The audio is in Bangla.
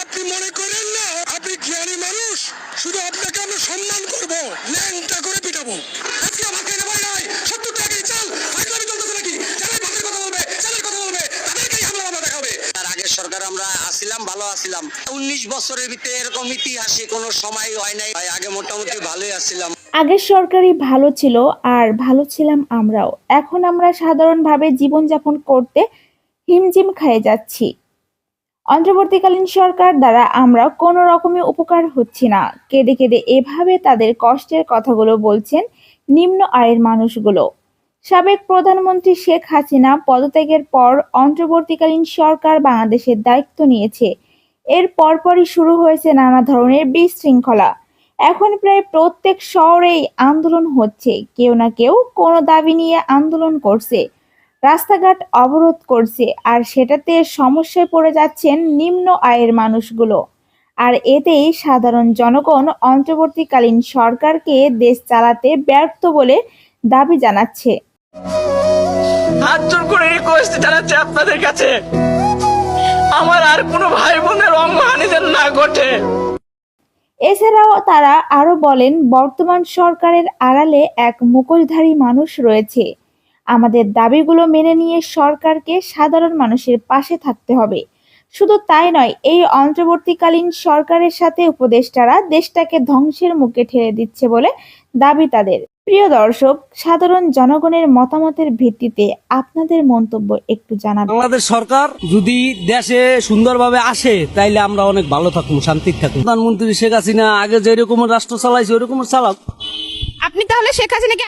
আপনি মনে করেন না? আপনি জ্ঞানী মানুষ শুধু আপনাকে আমরা সম্মান করব ল্যাংটা করে পিটাবো। আজকে আমার খেতে পারি নাই সত্তর টাকাই চাল ফাইকলামি চলতেছে নাকি? চালের ভাতের কথা বলবে চালের কথা বলবে তাদেরকেই হামলা মামলা দেখাবে। তার আগের সরকার আমরা আসিলাম ভালো আসিলাম। উনিশ বছরের ভিতরে এরকম ইতিহাসে কোনো সময় হয় নাই। আগে মোটামুটি ভালোই আসছিলাম আগের সরকারই ভালো ছিল আর ভালো ছিলাম আমরাও। এখন আমরা সাধারণভাবে জীবনযাপন করতে হিমজিম খেয়ে যাচ্ছি। অন্তর্বর্তীকালীন সরকার দ্বারা আমরা কোনো রকমের উপকার হচ্ছি না। কেঁদে কেঁদে এভাবে তাদের কষ্টের কথাগুলো বলছেন নিম্ন আয়ের মানুষগুলো। সাবেক প্রধানমন্ত্রী শেখ হাসিনা পদত্যাগের পর অন্তর্বর্তীকালীন সরকার বাংলাদেশের দায়িত্ব নিয়েছে। এর পরপরই শুরু হয়েছে নানা ধরনের বিশৃঙ্খলা। এখন প্রায় প্রত্যেক শহরেই আন্দোলন হচ্ছে। কেউ না কেউ কোনো দাবি নিয়ে আন্দোলন করছে। রাস্তাঘাট অবরোধ করছে আর সেটাতে সমস্যায় পড়ে যাচ্ছেন নিম্ন আয়ের মানুষগুলো। আর এতেই সাধারণ জনগণ অন্তর্বর্তীকালীন সরকারকে দেশ চালাতে ব্যর্থ বলে দাবি জানাচ্ছে। হাত করে রিকোয়েস্ট জানাচ্ছি আপনাদের কাছে। আমার আর কোনো ভাই বোনের না ঘটে। এছাড়াও তারা আরও বলেন বর্তমান সরকারের আড়ালে এক মুখোশধারী মানুষ রয়েছে। আমাদের দাবিগুলো মেনে নিয়ে সরকারকে সাধারণ মানুষের পাশে থাকতে হবে। শুধু তাই নয় এই অন্তর্বর্তীকালীন সরকারের সাথে উপদেষ্টারা দেশটাকে ধ্বংসের মুখে ঠেলে দিচ্ছে বলে দাবি তাদের। প্রিয় দর্শক সাধারণ জনগণের মতামতের ভিত্তিতে আপনাদের মন্তব্য একটু জানাবেন বাংলাদেশ সরকার যদি দেশে সুন্দরভাবে আসে তাইলে আমরা অনেক ভালো থাকুন শান্তি থাকুন। প্রধানমন্ত্রী শেখ হাসিনা আগে যেরকম রাষ্ট্র চালাইছে ওরকম চালাক। আপনি তাহলে শেখ হাসিনাকে